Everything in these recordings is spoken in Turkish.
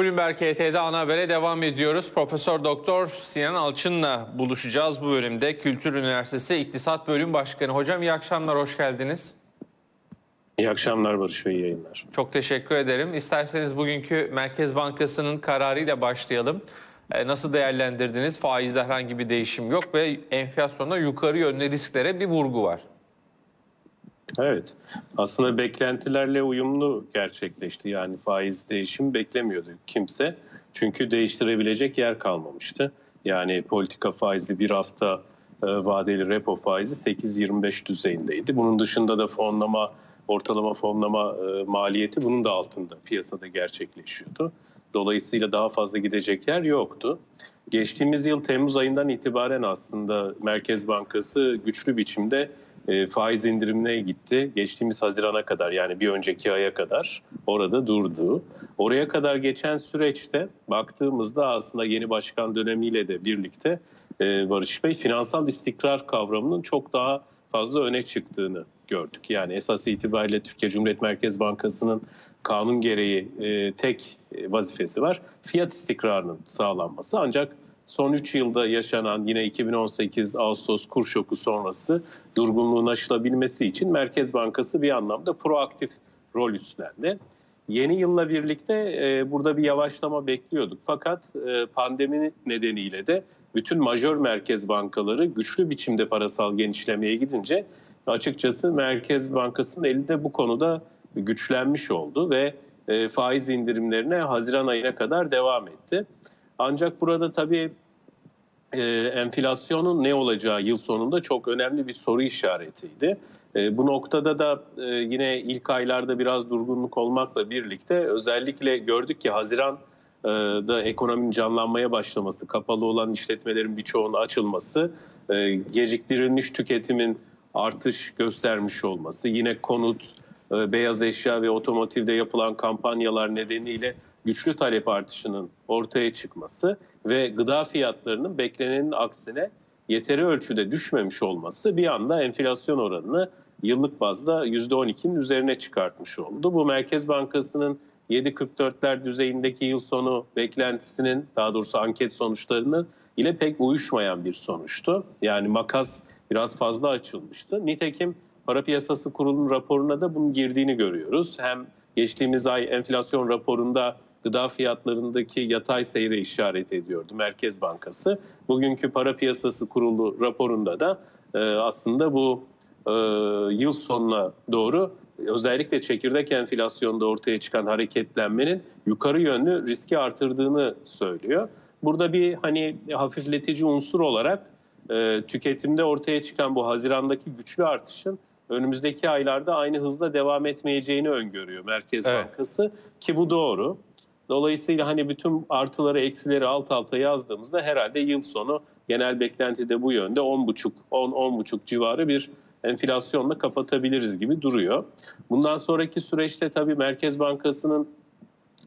Bloomberg HT'de ana habere devam ediyoruz. Profesör Doktor Sinan Alçın'la buluşacağız bu bölümde. Kültür Üniversitesi İktisat Bölüm Başkanı. Hocam iyi akşamlar, hoş geldiniz. İyi akşamlar Barış Bey, iyi yayınlar. Çok teşekkür ederim. İsterseniz bugünkü Merkez Bankası'nın kararıyla başlayalım. Ee, Nasıl değerlendirdiniz? Faizde herhangi bir değişim yok ve enflasyonda yukarı yönlü risklere bir vurgu var. Evet, aslında beklentilerle uyumlu gerçekleşti. Yani faiz değişim beklemiyordu kimse. Çünkü değiştirebilecek yer kalmamıştı. Yani politika faizi bir hafta e, vadeli repo faizi 8.25 düzeyindeydi. Bunun dışında da fonlama, ortalama fonlama e, maliyeti bunun da altında piyasada gerçekleşiyordu. Dolayısıyla daha fazla gidecek yer yoktu. Geçtiğimiz yıl Temmuz ayından itibaren aslında Merkez Bankası güçlü biçimde e, faiz indirimine gitti. Geçtiğimiz Haziran'a kadar yani bir önceki aya kadar orada durdu. Oraya kadar geçen süreçte baktığımızda aslında yeni başkan dönemiyle de birlikte e, Barış Bey finansal istikrar kavramının çok daha fazla öne çıktığını gördük. Yani esas itibariyle Türkiye Cumhuriyet Merkez Bankası'nın kanun gereği e, tek vazifesi var. Fiyat istikrarının sağlanması. Ancak son 3 yılda yaşanan yine 2018 Ağustos kur şoku sonrası durgunluğun aşılabilmesi için Merkez Bankası bir anlamda proaktif rol üstlendi. Yeni yılla birlikte e, burada bir yavaşlama bekliyorduk. Fakat e, pandemi nedeniyle de bütün majör merkez bankaları güçlü biçimde parasal genişlemeye gidince açıkçası Merkez Bankası'nın elinde bu konuda güçlenmiş oldu ve e, faiz indirimlerine Haziran ayına kadar devam etti. Ancak burada tabii e, enflasyonun ne olacağı yıl sonunda çok önemli bir soru işaretiydi. E, bu noktada da e, yine ilk aylarda biraz durgunluk olmakla birlikte özellikle gördük ki Haziran e, da ekonominin canlanmaya başlaması, kapalı olan işletmelerin birçoğunun açılması, e, geciktirilmiş tüketimin artış göstermiş olması, yine konut, e, beyaz eşya ve otomotivde yapılan kampanyalar nedeniyle güçlü talep artışının ortaya çıkması ve gıda fiyatlarının beklenenin aksine yeteri ölçüde düşmemiş olması bir anda enflasyon oranını yıllık bazda %12'nin üzerine çıkartmış oldu. Bu Merkez Bankası'nın 7.44'ler düzeyindeki yıl sonu beklentisinin daha doğrusu anket sonuçlarının ile pek uyuşmayan bir sonuçtu. Yani makas biraz fazla açılmıştı. Nitekim Para Piyasası Kurulu'nun raporuna da bunun girdiğini görüyoruz. Hem geçtiğimiz ay enflasyon raporunda gıda fiyatlarındaki yatay seyre işaret ediyordu Merkez Bankası. Bugünkü Para Piyasası Kurulu raporunda da e, aslında bu e, yıl sonuna doğru özellikle çekirdek enflasyonda ortaya çıkan hareketlenmenin yukarı yönlü riski artırdığını söylüyor. Burada bir hani hafifletici unsur olarak e, tüketimde ortaya çıkan bu Haziran'daki güçlü artışın önümüzdeki aylarda aynı hızla devam etmeyeceğini öngörüyor Merkez Evet. Bankası ki bu doğru. Dolayısıyla hani bütün artıları eksileri alt alta yazdığımızda herhalde yıl sonu genel beklenti de bu yönde 10,5 10-10,5 civarı bir enflasyonla kapatabiliriz gibi duruyor. Bundan sonraki süreçte tabii Merkez Bankası'nın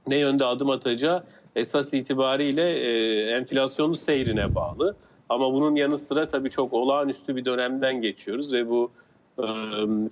ne yönde adım atacağı esas itibariyle e, enflasyonun seyrine bağlı. Ama bunun yanı sıra tabii çok olağanüstü bir dönemden geçiyoruz ve bu e,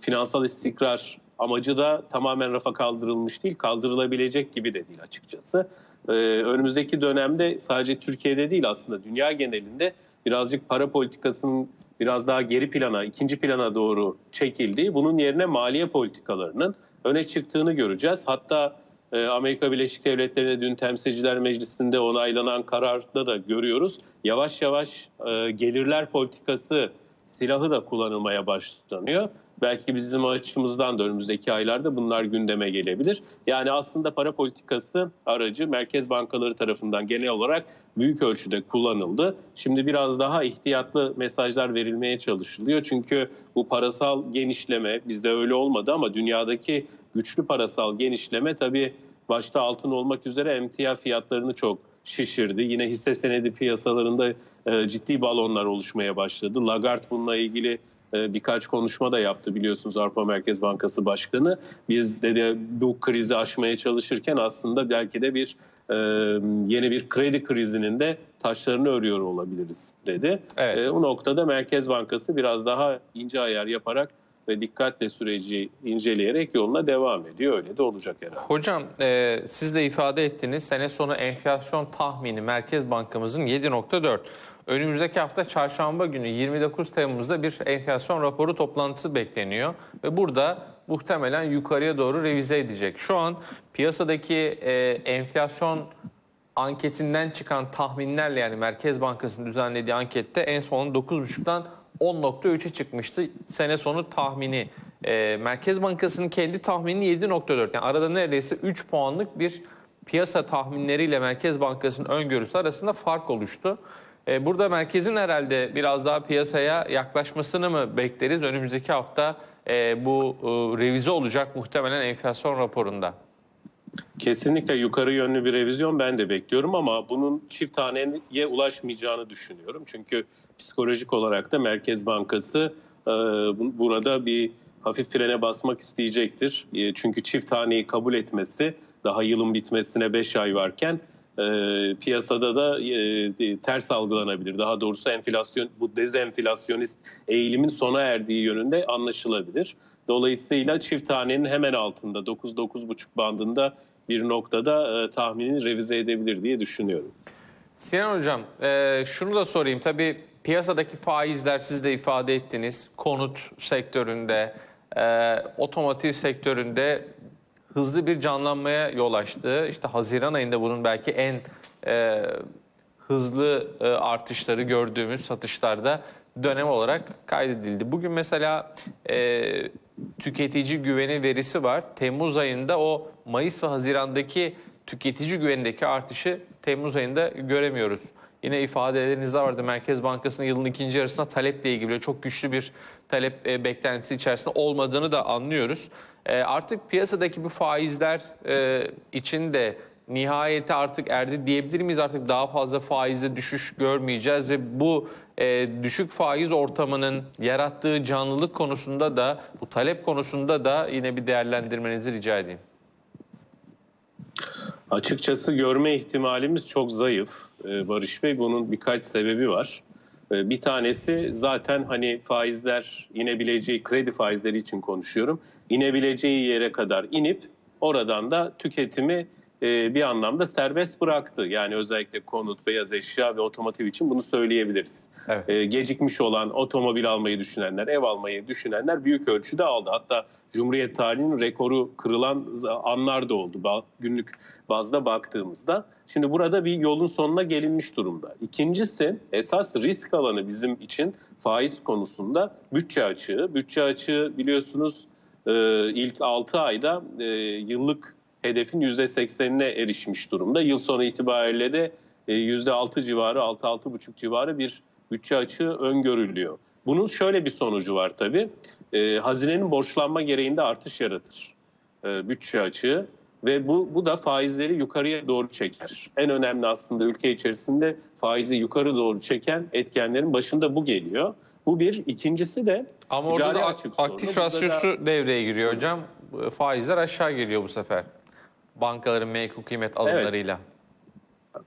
finansal istikrar amacı da tamamen rafa kaldırılmış değil, kaldırılabilecek gibi de değil açıkçası. E, önümüzdeki dönemde sadece Türkiye'de değil aslında dünya genelinde birazcık para politikasının biraz daha geri plana, ikinci plana doğru çekildiği, bunun yerine maliye politikalarının öne çıktığını göreceğiz. Hatta e, Amerika Birleşik Devletleri'ne dün Temsilciler Meclisi'nde onaylanan kararda da görüyoruz. Yavaş yavaş e, gelirler politikası silahı da kullanılmaya başlanıyor. Belki bizim açımızdan da önümüzdeki aylarda bunlar gündeme gelebilir. Yani aslında para politikası aracı merkez bankaları tarafından genel olarak büyük ölçüde kullanıldı. Şimdi biraz daha ihtiyatlı mesajlar verilmeye çalışılıyor. Çünkü bu parasal genişleme bizde öyle olmadı ama dünyadaki güçlü parasal genişleme tabii başta altın olmak üzere emtia fiyatlarını çok şişirdi. Yine hisse senedi piyasalarında e, ciddi balonlar oluşmaya başladı. Lagarde bununla ilgili e, birkaç konuşma da yaptı biliyorsunuz Avrupa Merkez Bankası Başkanı. Biz dedi bu krizi aşmaya çalışırken aslında belki de bir e, yeni bir kredi krizinin de taşlarını örüyor olabiliriz dedi. Evet. E, bu noktada Merkez Bankası biraz daha ince ayar yaparak ve dikkatle süreci inceleyerek yoluna devam ediyor. Öyle de olacak herhalde. Hocam e, siz de ifade ettiniz sene sonu enflasyon tahmini Merkez Bankamızın 7.4. Önümüzdeki hafta çarşamba günü 29 Temmuz'da bir enflasyon raporu toplantısı bekleniyor. Ve burada muhtemelen yukarıya doğru revize edecek. Şu an piyasadaki e, enflasyon anketinden çıkan tahminlerle yani Merkez Bankası'nın düzenlediği ankette en son 9.5'tan 10.3'e çıkmıştı sene sonu tahmini. Ee, Merkez Bankası'nın kendi tahmini 7.4 yani arada neredeyse 3 puanlık bir piyasa tahminleriyle Merkez Bankası'nın öngörüsü arasında fark oluştu. Ee, burada merkezin herhalde biraz daha piyasaya yaklaşmasını mı bekleriz? Önümüzdeki hafta e, bu e, revize olacak muhtemelen enflasyon raporunda. Kesinlikle yukarı yönlü bir revizyon ben de bekliyorum ama bunun çift haneye ulaşmayacağını düşünüyorum. Çünkü psikolojik olarak da Merkez Bankası e, bu- burada bir hafif frene basmak isteyecektir. E, çünkü çift haneyi kabul etmesi daha yılın bitmesine 5 ay varken e, piyasada da e, ters algılanabilir. Daha doğrusu enflasyon bu dezenflasyonist eğilimin sona erdiği yönünde anlaşılabilir. Dolayısıyla çift hanenin hemen altında 9-9,5 bandında bir noktada e, tahminini revize edebilir diye düşünüyorum. Sinan Hocam, e, şunu da sorayım. Tabii piyasadaki faizler siz de ifade ettiniz. Konut sektöründe, e, otomotiv sektöründe hızlı bir canlanmaya yol açtı. İşte Haziran ayında bunun belki en e, hızlı e, artışları gördüğümüz satışlarda dönem olarak kaydedildi. Bugün mesela e, tüketici güveni verisi var. Temmuz ayında o Mayıs ve Haziran'daki tüketici güvenindeki artışı Temmuz ayında göremiyoruz. Yine ifadelerinizde vardı Merkez Bankası'nın yılın ikinci yarısında taleple ilgili çok güçlü bir talep e, beklentisi içerisinde olmadığını da anlıyoruz. E, artık piyasadaki bu faizler e, için de nihayete artık erdi diyebilir miyiz? Artık daha fazla faizde düşüş görmeyeceğiz ve bu e, düşük faiz ortamının yarattığı canlılık konusunda da bu talep konusunda da yine bir değerlendirmenizi rica edeyim. Açıkçası görme ihtimalimiz çok zayıf e, Barış Bey. Bunun birkaç sebebi var. E, Bir tanesi zaten hani faizler inebileceği, kredi faizleri için konuşuyorum. inebileceği yere kadar inip oradan da tüketimi e, bir anlamda serbest bıraktı. Yani özellikle konut, beyaz eşya ve otomotiv için bunu söyleyebiliriz. Evet. E, Gecikmiş olan otomobil almayı düşünenler, ev almayı düşünenler büyük ölçüde aldı. Hatta Cumhuriyet tarihinin rekoru kırılan anlar da oldu günlük bazda baktığımızda. Şimdi burada bir yolun sonuna gelinmiş durumda. İkincisi esas risk alanı bizim için faiz konusunda bütçe açığı. Bütçe açığı biliyorsunuz e, ilk 6 ayda yıllık hedefin %80'ine erişmiş durumda. Yıl sonu itibariyle de e, %6 civarı, 6-6,5 civarı bir bütçe açığı öngörülüyor. Bunun şöyle bir sonucu var tabii. E, hazinenin borçlanma gereğinde artış yaratır e, bütçe açığı ve bu, bu da faizleri yukarıya doğru çeker. En önemli aslında ülke içerisinde faizi yukarı doğru çeken etkenlerin başında bu geliyor. Bu bir. İkincisi de Ama orada da aktif Burada da- rasyosu devreye giriyor hocam. Faizler aşağı geliyor bu sefer. Bankaların menkul kıymet alımlarıyla.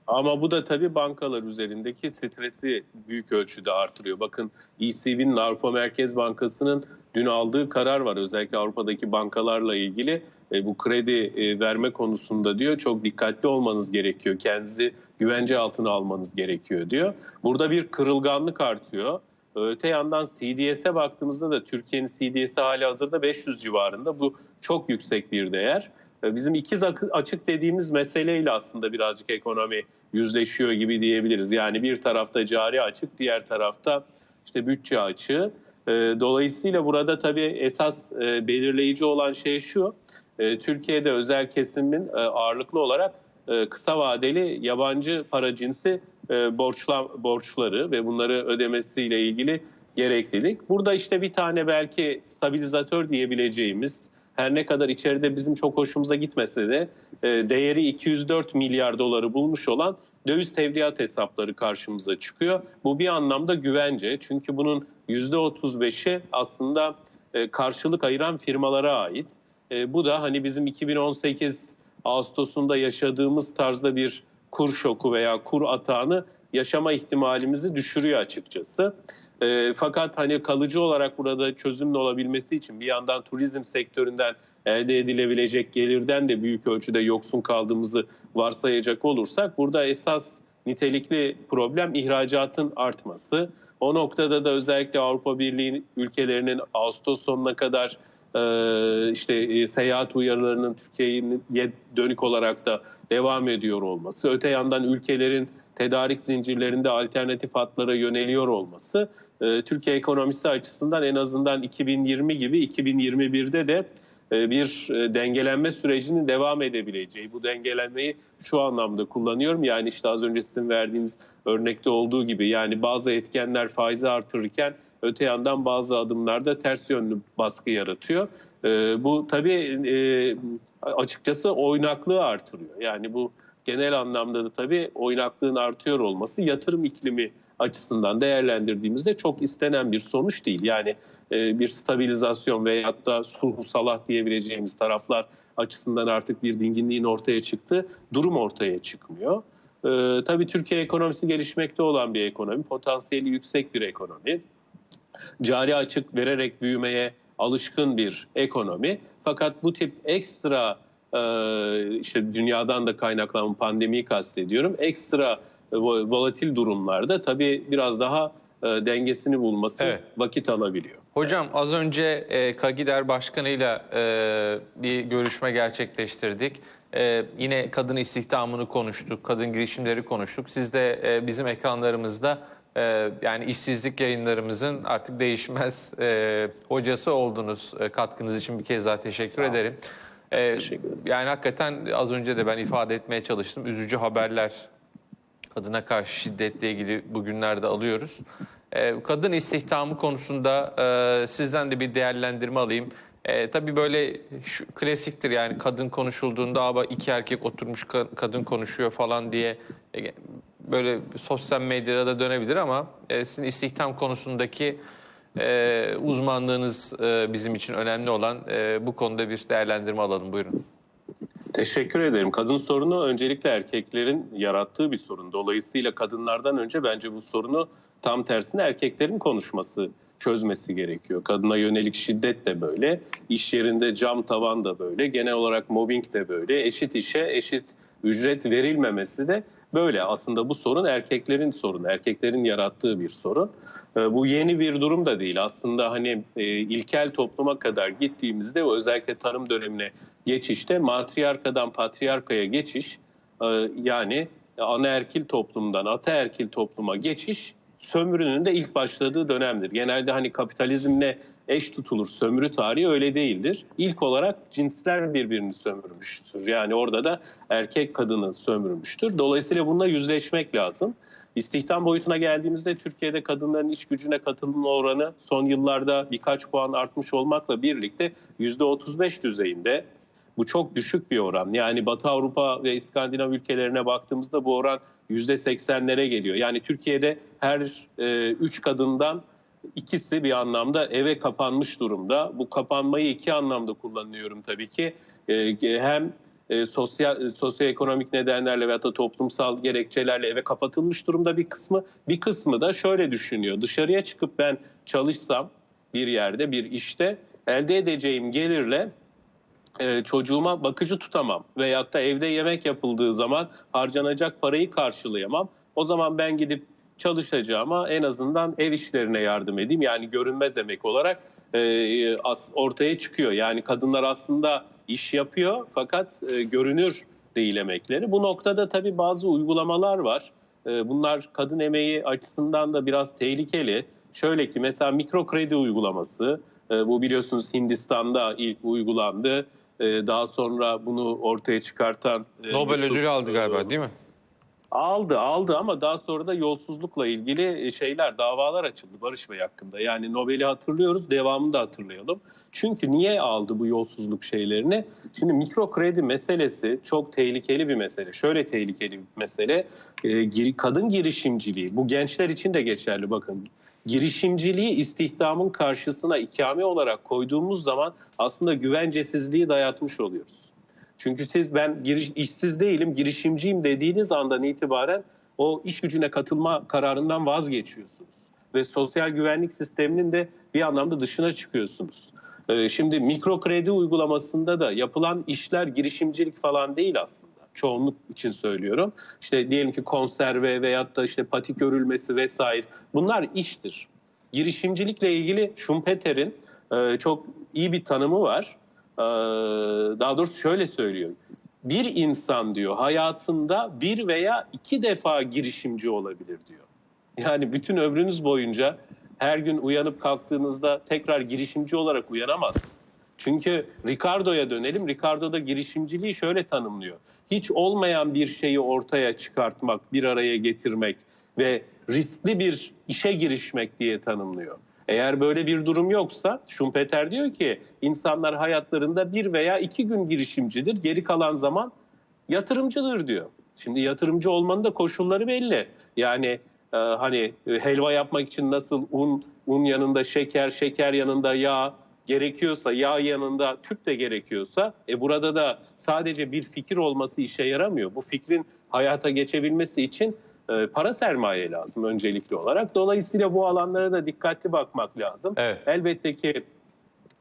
Ama bu da tabii bankalar üzerindeki stresi büyük ölçüde artırıyor. Bakın ECB'nin Avrupa Merkez Bankası'nın dün aldığı karar var. Özellikle Avrupa'daki bankalarla ilgili e, bu kredi e, verme konusunda diyor çok dikkatli olmanız gerekiyor. Kendinizi güvence altına almanız gerekiyor diyor. Burada bir kırılganlık artıyor. Öte yandan CDS'e baktığımızda da Türkiye'nin CDS'i hali hazırda 500 civarında. Bu çok yüksek bir değer. E, Bizim ikiz açık dediğimiz meseleyle aslında birazcık ekonomi yüzleşiyor gibi diyebiliriz. Yani bir tarafta cari açık, diğer tarafta işte bütçe açığı. E, Dolayısıyla burada tabii esas e, belirleyici olan şey şu. Türkiye'de özel kesimin ağırlıklı olarak kısa vadeli yabancı para cinsi borçla, borçları ve bunları ödemesiyle ilgili gereklilik. Burada işte bir tane belki stabilizatör diyebileceğimiz her ne kadar içeride bizim çok hoşumuza gitmese de e, değeri 204 milyar doları bulmuş olan döviz tevdiat hesapları karşımıza çıkıyor. Bu bir anlamda güvence çünkü bunun %35'i aslında e, karşılık ayıran firmalara ait. E, bu da hani bizim 2018 Ağustos'unda yaşadığımız tarzda bir kur şoku veya kur atağını yaşama ihtimalimizi düşürüyor açıkçası. E, fakat hani kalıcı olarak burada çözümün olabilmesi için bir yandan turizm sektöründen elde edilebilecek gelirden de büyük ölçüde yoksun kaldığımızı varsayacak olursak burada esas nitelikli problem ihracatın artması. O noktada da özellikle Avrupa Birliği ülkelerinin Ağustos sonuna kadar e, işte e, seyahat uyarılarının Türkiye'ye dönük olarak da devam ediyor olması, öte yandan ülkelerin tedarik zincirlerinde alternatif hatlara yöneliyor olması e, Türkiye ekonomisi açısından en azından 2020 gibi 2021'de de e, bir e, dengelenme sürecinin devam edebileceği. Bu dengelenmeyi şu anlamda kullanıyorum. Yani işte az önce sizin verdiğiniz örnekte olduğu gibi yani bazı etkenler faizi artırırken öte yandan bazı adımlarda ters yönlü baskı yaratıyor. Bu tabii açıkçası oynaklığı artırıyor. Yani bu genel anlamda da tabii oynaklığın artıyor olması yatırım iklimi açısından değerlendirdiğimizde çok istenen bir sonuç değil. Yani e, bir stabilizasyon veyahut da sulhu salah diyebileceğimiz taraflar açısından artık bir dinginliğin ortaya çıktı. Durum ortaya çıkmıyor. Ee, tabii Türkiye ekonomisi gelişmekte olan bir ekonomi, potansiyeli yüksek bir ekonomi. Cari açık vererek büyümeye alışkın bir ekonomi. Fakat bu tip ekstra e, işte dünyadan da kaynaklanan pandemiyi kastediyorum. Ekstra e, volatil durumlarda tabii biraz daha e, dengesini bulması evet. vakit alabiliyor. Hocam az önce e, Kagider Başkanı'yla e, bir görüşme gerçekleştirdik. E, yine kadın istihdamını konuştuk, kadın girişimleri konuştuk. Siz de e, bizim ekranlarımızda e, yani işsizlik yayınlarımızın artık değişmez e, hocası oldunuz. E, katkınız için bir kez daha teşekkür ederim. E, ederim. Yani hakikaten az önce de ben ifade etmeye çalıştım. Üzücü haberler kadına karşı şiddetle ilgili bugünlerde alıyoruz. Ee, kadın istihdamı konusunda e, sizden de bir değerlendirme alayım. E, tabii böyle şu, klasiktir yani kadın konuşulduğunda ama iki erkek oturmuş kadın konuşuyor falan diye e, böyle sosyal medyada da dönebilir ama e, sizin istihdam konusundaki e, uzmanlığınız e, bizim için önemli olan e, bu konuda bir değerlendirme alalım buyurun. Teşekkür ederim. Kadın sorunu öncelikle erkeklerin yarattığı bir sorun. Dolayısıyla kadınlardan önce bence bu sorunu tam tersine erkeklerin konuşması, çözmesi gerekiyor. Kadına yönelik şiddet de böyle, iş yerinde cam tavan da böyle, genel olarak mobbing de böyle, eşit işe eşit ücret verilmemesi de böyle. Aslında bu sorun erkeklerin sorunu, erkeklerin yarattığı bir sorun. Ee, bu yeni bir durum da değil. Aslında hani e, ilkel topluma kadar gittiğimizde özellikle tarım dönemine geçişte matriarkadan patriarkaya geçiş e, yani anaerkil toplumdan ataerkil topluma geçiş sömürünün de ilk başladığı dönemdir. Genelde hani kapitalizmle eş tutulur sömürü tarihi öyle değildir. İlk olarak cinsler birbirini sömürmüştür. Yani orada da erkek kadını sömürmüştür. Dolayısıyla bununla yüzleşmek lazım. İstihdam boyutuna geldiğimizde Türkiye'de kadınların iş gücüne katılım oranı son yıllarda birkaç puan artmış olmakla birlikte %35 düzeyinde. Bu çok düşük bir oran. Yani Batı Avrupa ve İskandinav ülkelerine baktığımızda bu oran %80'lere geliyor. Yani Türkiye'de her e, üç kadından ikisi bir anlamda eve kapanmış durumda. Bu kapanmayı iki anlamda kullanıyorum tabii ki. E, hem e, sosyal sosyoekonomik nedenlerle veya da toplumsal gerekçelerle eve kapatılmış durumda bir kısmı. Bir kısmı da şöyle düşünüyor. Dışarıya çıkıp ben çalışsam bir yerde, bir işte elde edeceğim gelirle e, çocuğuma bakıcı tutamam veyahut da evde yemek yapıldığı zaman harcanacak parayı karşılayamam. O zaman ben gidip çalışacağıma en azından ev işlerine yardım edeyim. Yani görünmez emek olarak e, as, ortaya çıkıyor. Yani kadınlar aslında iş yapıyor fakat e, görünür değil emekleri. Bu noktada tabii bazı uygulamalar var. E, bunlar kadın emeği açısından da biraz tehlikeli. Şöyle ki mesela mikro kredi uygulaması, e, bu biliyorsunuz Hindistan'da ilk uygulandı. E, daha sonra bunu ortaya çıkartan... E, Nobel Yusuf, ödülü aldı galiba değil mi? Aldı aldı ama daha sonra da yolsuzlukla ilgili şeyler davalar açıldı Barış Bey hakkında. Yani Nobel'i hatırlıyoruz devamını da hatırlayalım. Çünkü niye aldı bu yolsuzluk şeylerini? Şimdi mikro kredi meselesi çok tehlikeli bir mesele. Şöyle tehlikeli bir mesele. kadın girişimciliği bu gençler için de geçerli bakın girişimciliği istihdamın karşısına ikame olarak koyduğumuz zaman aslında güvencesizliği dayatmış oluyoruz. Çünkü siz ben giriş, işsiz değilim, girişimciyim dediğiniz andan itibaren o iş gücüne katılma kararından vazgeçiyorsunuz. Ve sosyal güvenlik sisteminin de bir anlamda dışına çıkıyorsunuz. Ee, Şimdi mikro kredi uygulamasında da yapılan işler girişimcilik falan değil aslında. Çoğunluk için söylüyorum. İşte diyelim ki konserve veyahut da işte patik örülmesi vesaire. Bunlar iştir. Girişimcilikle ilgili Schumpeter'in e, çok iyi bir tanımı var. Ee, Daha doğrusu şöyle söylüyor. Bir insan diyor hayatında bir veya iki defa girişimci olabilir diyor. Yani bütün ömrünüz boyunca her gün uyanıp kalktığınızda tekrar girişimci olarak uyanamazsınız. Çünkü Ricardo'ya dönelim. Ricardo da girişimciliği şöyle tanımlıyor. Hiç olmayan bir şeyi ortaya çıkartmak, bir araya getirmek ve riskli bir işe girişmek diye tanımlıyor. Eğer böyle bir durum yoksa Schumpeter diyor ki insanlar hayatlarında bir veya iki gün girişimcidir. Geri kalan zaman yatırımcıdır diyor. Şimdi yatırımcı olmanın da koşulları belli. Yani e, hani e, helva yapmak için nasıl un, un yanında şeker, şeker yanında yağ gerekiyorsa, yağ yanında tüp de gerekiyorsa, e burada da sadece bir fikir olması işe yaramıyor. Bu fikrin hayata geçebilmesi için e, para sermaye lazım öncelikli olarak. Dolayısıyla bu alanlara da dikkatli bakmak lazım. Evet. Elbette ki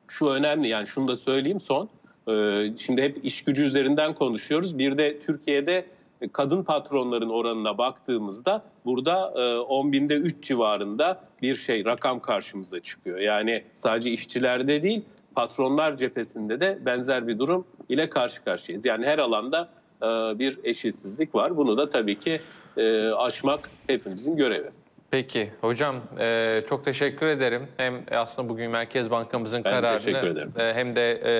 şu önemli yani şunu da söyleyeyim son. Ee, Şimdi hep iş gücü üzerinden konuşuyoruz. Bir de Türkiye'de kadın patronların oranına baktığımızda burada e, 10 binde 3 civarında bir şey rakam karşımıza çıkıyor. Yani sadece işçilerde değil patronlar cephesinde de benzer bir durum ile karşı karşıyayız. Yani her alanda e, bir eşitsizlik var. Bunu da tabii ki e, aşmak hepimizin görevi. Peki hocam e, çok teşekkür ederim. Hem aslında bugün Merkez Bankamızın Ben kararını e, hem de e,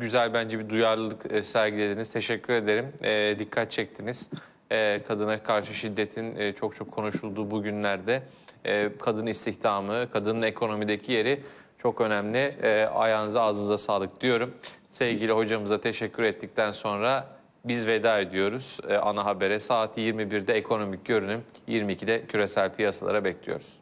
güzel bence bir duyarlılık e, sergilediniz. Teşekkür ederim. E, dikkat çektiniz. E, kadına karşı şiddetin e, çok çok konuşulduğu bu günlerde e, kadın istihdamı, kadının ekonomideki yeri çok önemli. E, ayağınıza ağzınıza sağlık diyorum. Sevgili hocamıza teşekkür ettikten sonra biz veda ediyoruz e, ana habere. Saat 21'de ekonomik görünüm, 22'de küresel piyasalara bekliyoruz.